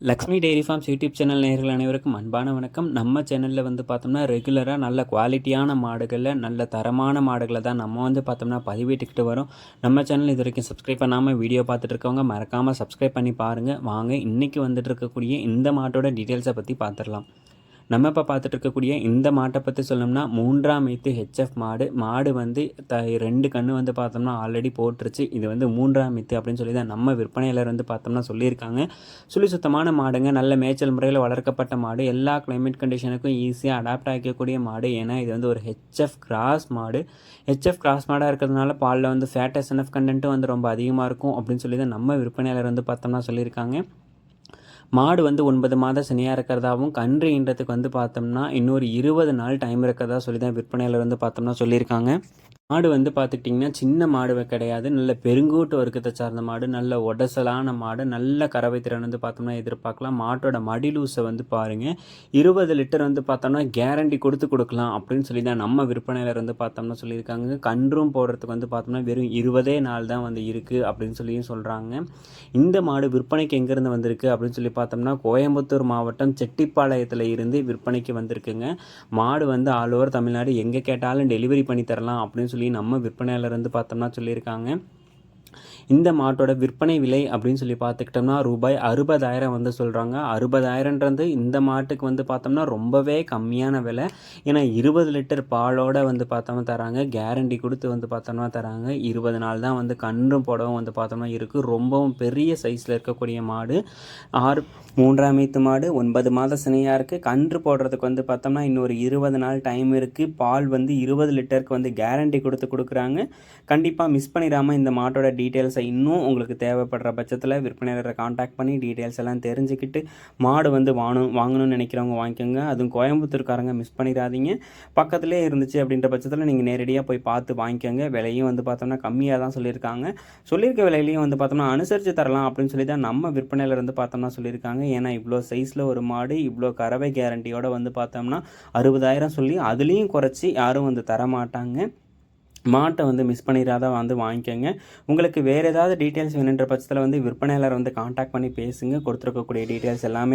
Lakshmi dairy farms YouTube channel நேர்கள் அனைவருக்கும் அன்பான வணக்கம். நம்ம சேனலில் வந்து பார்த்தோம்னா ரெகுலராக நல்ல குவாலிட்டியான மாடுகளில் நல்ல தரமான மாடுகளை தான் நம்ம வந்து பார்த்தோம்னா பதிவிட்டுக்கிட்டு வரோம். நம்ம சேனல் இது வரைக்கும் சப்ஸ்கிரைப் பண்ணாமல் வீடியோ பார்த்துட்டு இருக்கவங்க மறக்காமல் சப்ஸ்கிரைப் பண்ணி பாருங்கள் வாங்க இன்றைக்கி வந்துட்டு இருக்கக்கூடிய இந்த மாட்டோட டீட்டெயில்ஸை பற்றி பார்த்துடலாம். நம்ம இப்போ பார்த்துட்டு இருக்கக்கூடிய இந்த மாட்டை பற்றி சொல்லணும்னா மூன்றாம் மீத்து ஹெச்எஃப் மாடு. மாடு வந்து த ரெண்டு கன்று வந்து பார்த்தோம்னா ஆல்ரெடி போட்டுருச்சு. இது வந்து மூன்றாம் மீத்து அப்படின்னு சொல்லி தான் நம்ம விற்பனையாளர் வந்து பார்த்தோம்னா சொல்லியிருக்காங்க. சுழி சுத்தமான மாடுங்க. நல்ல மேய்ச்சல் முறையில் வளர்க்கப்பட்ட மாடு. எல்லா கிளைமேட் கண்டிஷனுக்கும் ஈஸியாக அடாப்ட் ஆகிக்கக்கூடிய மாடு. ஏன்னா இது வந்து ஒரு ஹெச்எஃப் கிராஸ் மாடு. ஹெச்எஃப் கிராஸ் மாடாக இருக்கிறதுனால பாலில் வந்து ஃபேட் எஸ்என்எஃப் கண்டென்ட்டும் வந்து ரொம்ப அதிகமாக இருக்கும் அப்படின்னு சொல்லி தான் நம்ம விற்பனையாளர் வந்து பார்த்தோம்னா சொல்லியிருக்காங்க. மாடு வந்து ஒன்பது மாதம் சனியாக இருக்கிறதாவும் கன்று ஈன்றதுக்கு வந்து பார்த்தோம்னா இன்னொரு இருபது நாள் டைம் இருக்கிறதா சொல்லி தான் விற்பனையில் வந்து பார்த்தோம்னா சொல்லியிருக்காங்க. மாடு வந்து பார்த்துக்கிட்டிங்கன்னா சின்ன மாடு கிடையாது. நல்ல பெருங்கூட்டு வர்க்கத்தை சார்ந்த மாடு நல்ல உடசலான மாடு நல்ல கறவை திறன் வந்து பார்த்தோம்னா எதிர்பார்க்கலாம். மாட்டோட மடிலூசை வந்து பாருங்கள் இருபது லிட்டர் வந்து பார்த்தோம்னா கேரண்டி கொடுத்து கொடுக்கலாம் அப்படின்னு சொல்லி தான் நம்ம விற்பனையில் வந்து பார்த்தோம்னா சொல்லியிருக்காங்க. கன்றும் போடுறதுக்கு வந்து பார்த்தோம்னா வெறும் இருபதே நாள் தான் வந்து இருக்குது அப்படின்னு சொல்லியும் சொல்கிறாங்க இந்த மாடு விற்பனைக்கு எங்கேருந்து வந்திருக்கு அப்படின்னு சொல்லி பார்த்தோம்னா கோயம்புத்தூர் மாவட்டம் செட்டிப்பாளையத்தில் இருந்து விற்பனைக்கு வந்திருக்குங்க. மாடு வந்து ஆல் ஓவர் தமிழ்நாடு. எங்கே கேட்டாலும் டெலிவரி பண்ணி தரலாம் அப்படின்னு சொல்லி சொல்லி நம்ம விற்பனையாளர் வந்து பார்த்தோம்னா சொல்லியிருக்காங்க. இந்த மாட்டோட விற்பனை விலை அப்படின்னு சொல்லி பார்த்துக்கிட்டோம்னா ரூபாய் அறுபதாயிரம் வந்து சொல்கிறாங்க அறுபதாயிரன்றது இந்த மாட்டுக்கு வந்து பார்த்தோம்னா ரொம்பவே கம்மியான விலை. ஏன்னா இருபது லிட்டர் பாலோட வந்து பார்த்தோம்னா தராங்க. கேரண்டி கொடுத்து வந்து பார்த்தோம்னா தராங்க. இருபது நாள் தான் வந்து கன்றும் போடவும் வந்து பார்த்தோம்னா இருக்குது ரொம்பவும் பெரிய சைஸில் இருக்கக்கூடிய மாடு. ஆறு மூன்றாம் மீத்து மாடு ஒன்பது மாத சினையாக இருக்குது கன்று போடுறதுக்கு வந்து பார்த்தோம்னா இன்னொரு இருபது நாள் டைம் இருக்குது பால் வந்து இருபது லிட்டருக்கு வந்து கேரண்டி கொடுத்து கொடுக்குறாங்க. கண்டிப்பாக மிஸ் பண்ணிடாமல் இந்த மாட்டோட டீட்டெயில்ஸை இன்னும் உங்களுக்கு தேவைப்படுற பட்சத்தில் விற்பனையாளரை காண்டாக்ட் பண்ணி டீட்டெயில்ஸ் எல்லாம் தெரிஞ்சுக்கிட்டு மாடு வந்து வாங்கணும் வாங்கணும்னு நினைக்கிறவங்க வாங்கிக்கோங்க. அதுவும் கோயம்புத்தூர்காரங்க மிஸ் பண்ணிடாதீங்க. பக்கத்துலேயே இருந்துச்சு அப்படின்ற பட்சத்தில் நீங்கள் நேரடியாக போய் பார்த்து வாங்கிக்கோங்க. விலையும் வந்து பார்த்தோம்னா கம்மியாக தான் சொல்லியிருக்காங்க. சொல்லியிருக்க விலையிலையும் வந்து பார்த்தோம்னா அனுசரித்து தரலாம் அப்படின்னு சொல்லி தான் நம்ம விற்பனையில் வந்து பார்த்தோம்னா சொல்லியிருக்காங்க. ஏன்னா இவ்வளோ சைஸில் ஒரு மாடு இவ்வளோ கறவை கேரண்டியோடு வந்து பார்த்தோம்னா அறுபதாயிரம் சொல்லி அதுலேயும் குறைச்சி யாரும் வந்து தர மாட்டாங்க மாட்டை வந்து மிஸ் பண்ணிடாத வந்து வாங்கிக்கோங்க. உங்களுக்கு வேறு ஏதாவது டீட்டெயில்ஸ் வேணுன்ற பட்சத்தில் வந்து விற்பனையாளர் வந்து காண்டாக்ட் பண்ணி பேசுங்க. கொடுத்துருக்கக்கூடிய டீட்டெயில்ஸ் எல்லாமே